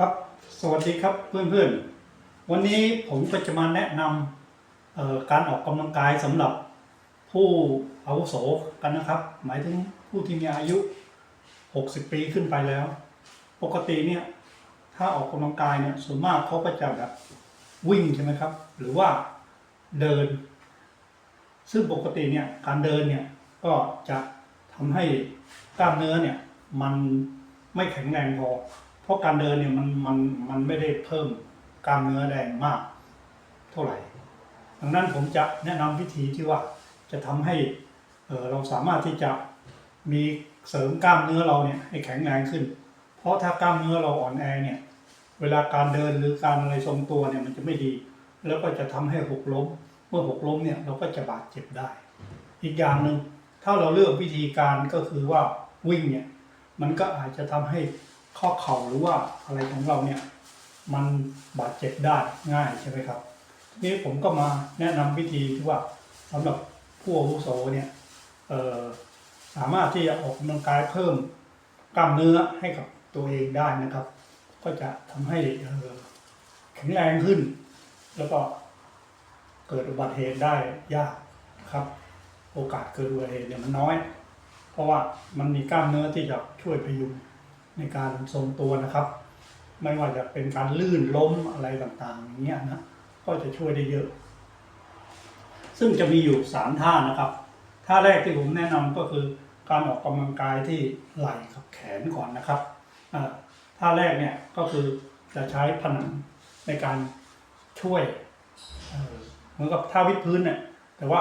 ครับ สวัสดีครับเพื่อนๆ วันนี้ผมก็จะมาแนะนำการออกกำลังกายสำหรับผู้อาวุโสกันนะครับ หมายถึงผู้ที่มีอายุ 60 ปีขึ้นไปแล้ว ปกติเนี่ยถ้าออกกำลังกายเนี่ยส่วนมากเขาก็จะแบบวิ่งใช่ไหมครับ หรือว่าเดิน ซึ่งปกติเนี่ยการเดินเนี่ยก็จะทำให้กล้ามเนื้อเนี่ยมันไม่แข็งแรงพอ เพราะการเดินเนี่ยมันมันมันไม่ได้เพิ่มกล้ามเนื้อแรงมาก เท่าไหร่ ดังนั้นผมจะแนะนำวิธีที่ว่าจะทำให้เราสามารถที่จะมีเสริมกล้ามเนื้อเราเนี่ยให้แข็งแรงขึ้น เพราะถ้ากล้ามเนื้อเราอ่อนแอเนี่ยเวลาการเดินหรือการอะไรทรงตัวเนี่ยมันจะไม่ดี แล้วก็จะทำให้หกล้ม เมื่อหกล้มเนี่ยเราก็จะบาดเจ็บได้ อีกอย่างหนึ่งถ้าเราเลือกวิธีการก็คือว่าวิ่งเนี่ยมันก็อาจจะทำให้ ข้อเข่าหรือว่าอะไรของเราเนี่ยมันบาดเจ็บได้ง่ายใช่ไหมครับทีนี้ผมก็มาแนะนำวิธีที่ว่าสำหรับผู้อาวุโสเนี่ยสามารถที่จะออกกำลังกายเพิ่มกล้ามเนื้อให้กับตัวเองได้นะครับ ก็จะทำให้แข็งแรงขึ้น แล้วก็เกิดอุบัติเหตุได้ยากนะครับ โอกาสเกิดอุบัติเหตุเนี่ยมันน้อย เพราะว่ามันมีกล้ามเนื้อที่จะช่วยพยุง ในการทรงตัวนะครับ ไม่ว่าจะเป็นการลื่นล้มอะไรต่างๆอย่างเงี้ยนะก็จะช่วยได้เยอะ ซึ่งจะมีอยู่สามท่านะครับ ท่าแรกที่ผมแนะนำก็คือการออกกำลังกายที่ไหล่กับแขนก่อนนะครับท่าแรกเนี่ยก็คือจะใช้ผนังในการช่วยเอ่อเหมือนกับท่าวิดพื้นเนี่ยแต่ว่า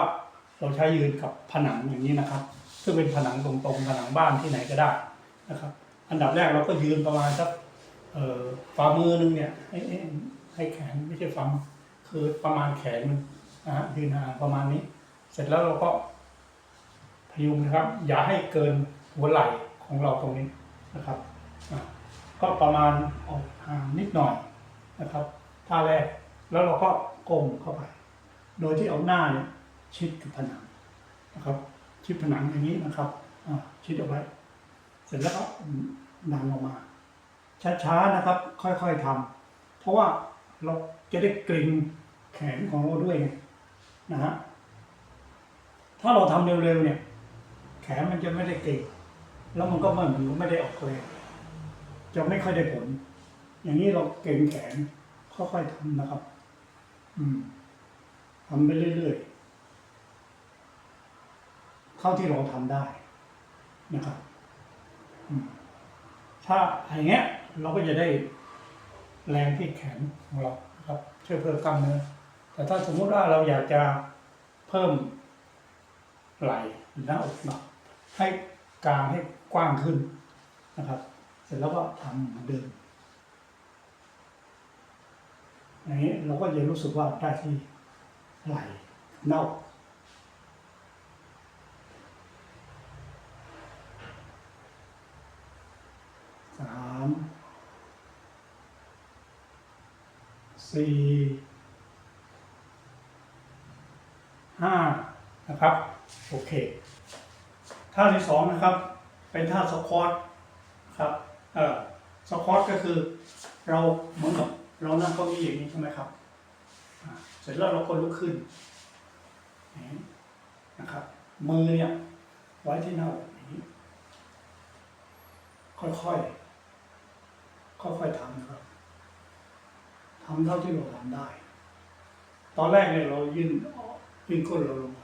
เราใช้ยืนกับผนังอย่างนี้นะครับ ซึ่งเป็นผนังตรงๆผนังบ้านที่ไหนก็ได้นะครับ อันดับแรกเราก็ยืนประมาณสักฝ่ามือนึงเนี่ยให้ให้แขนไม่ใช่ฝ่ามือคือประมาณแขนมันนะฮะยืนห่างประมาณนี้ เสร็จแล้วเราก็พยุงนะครับ อย่าให้เกินหัวไหล่ของเราตรงนี้นะครับก็ประมาณออกห่างนิดหน่อยนะครับท่าแรกแล้วเราก็ก้มเข้าไป โดยที่เอาหน้าเนี่ยชิดกับผนังนะครับ ชิดผนังอย่างนี้นะครับชิดเอาไว้ เสร็จแล้วก็ดันออกมา ช้าๆนะครับ ค่อยๆทำเพราะว่าเราจะได้เกร็งแขนของเราด้วยไงนะฮะถ้าเราทำเร็วๆเนี่ย แขนมันจะไม่ได้เกร็งแล้วมันก็ม่เหมือนไม่ได้ออกแรงจะไม่ค่อยได้ผล อย่างนี้เราเกร็งแขนค่อยๆทำนะครับ อืมทำไปเรื่อยๆเท่าที่เราทำได้นะครับ ถ้าอย่างเงี้ย เราก็จะได้แรงที่แขนของเราครับช่วยเพิ่มกล้ามเนื้อแต่ถ้าสมมุติว่าเราอยากจะเพิ่มไหล่หรือหน้าอกหน่อยให้กลางให้กว้างขึ้นนะครับ เสร็จแล้วก็ทำเหมือนเดิมอย่างนี้เราก็จะรู้สึกว่าได้ที่ไหล่หน้าอก สาม สี่ห้านะครับ โอเคท่าที่สองนะครับ เป็นท่าสควอตครับเออสควอตก็คือเราเหมือนกับเรานั่งเก้าอี้อย่างนี้ใช่ไหมครับเสร็จแล้วเราก็ลุกขึ้นอย่างนี้นะครับ มือเนี่ยไว้ที่หน้าอกอย่างนี้ ค่อยๆค่อยๆทำนะครับ ทำเท่าที่เราทำได้ ตอนแรกเนี่ยเรายืนยืนก้นเราลงไป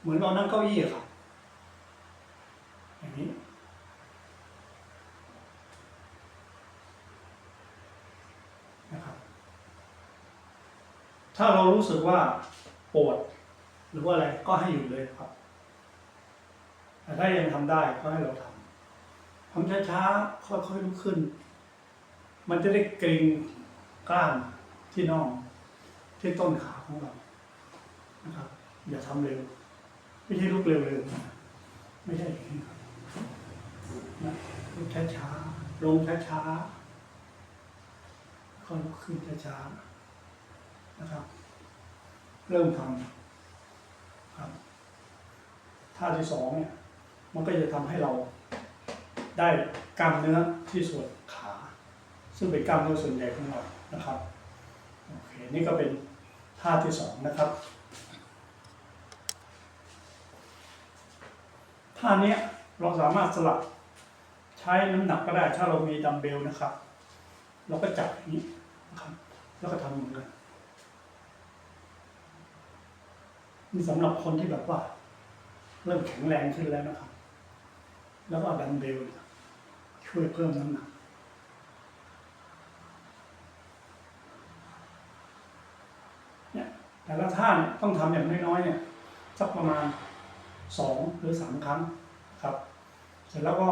เหมือนเรานั่งเก้าอี้ครับอย่างนี้นะครับ ถ้าเรารู้สึกว่าปวดหรือว่าอะไรก็ให้อยู่เลยครับ แต่ถ้ายังทำได้ก็ให้เราทำทำช้าๆค่อยๆลุกขึ้น มันจะได้เกร็ง กล้ามที่น่องที่ต้นขาของเรานะครับ อย่าทำเร็ว ไม่ใช่ลุกเร็วๆไม่ใช่อย่างนี้ครับนะลุกช้าๆลงช้าๆค่อยลุกขึ้นช้าๆนะครับ เริ่มทำครับท่าที่สองเนี่ยมันก็จะทำให้เราได้กล้ามเนื้อที่ส่วนขา ซึ่งเป็นกล้ามเนื้อส่วนใหญ่ของเรานะครับโอเคนี่ก็เป็นท่าที่สองนะครับท่านี้เราสามารถสลับใช้น้ำหนักก็ได้ถ้าเรามีดัมเบลนะครับ เราก็จับอย่างนี้นะครับแล้วก็ทำเหมือนกันนี่สำหรับคนที่แบบว่า เริ่มแข็งแรงขึ้นแล้วนะครับ แล้วก็ดัมเบลช่วยเพิ่มน้ำหนัก เนี่ย แต่ละท่าเนี่ยต้องทำอย่างน้อยๆเนี่ยสักประมาณสองหรือสามครั้งครับ เสร็จแล้วก็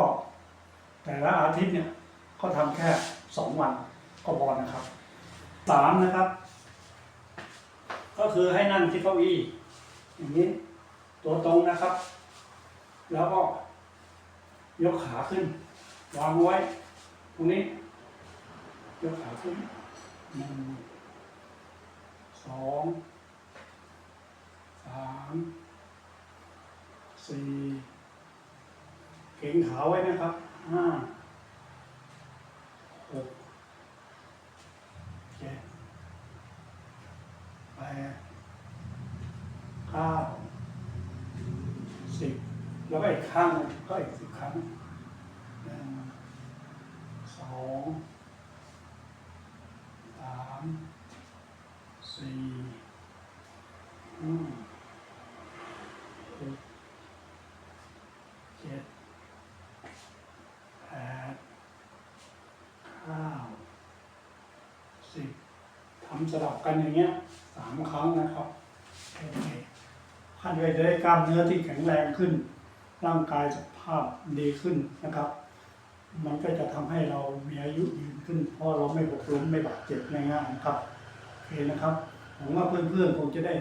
แต่ละอาทิตย์เนี่ยก็ทำแค่สองวันก็พอนะครับสามนะครับ ก็คือให้นั่งที่เก้าอี้อย่างนี้ตัวตรงนะครับ แล้วก็ยกขาขึ้น วางไว้ ตรงนี้ ยกขาขึ้นหนึ่งสองามสี่เก่งขาไว้นะครับห้าหกเจ็ดแปดเก้าสิบแล้วก็อีกข้างก็อีกสิบครั้งหนึ่งสองสามสี่ห้าหกเจ็ดแปด เก้าสิบทำสลับกันอย่างเงี้ยสามครั้งนะครับโอเคขั้นไปได้กล้ามเนื้อที่แข็งแรงขึ้น ร่างกายสภาพดีขึ้นนะครับ มันก็จะทำให้เรามีอายุยืนขึ้น เพราะเราไม่หกล้มไม่บาดเจ็บง่ายๆนะครับโอเคนะครับหวังว่าเพื่อนๆคงจะได้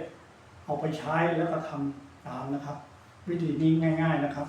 เอาไปใช้แล้วก็ทำตามนะครับ วิธีนี้ง่าย ๆนะครับ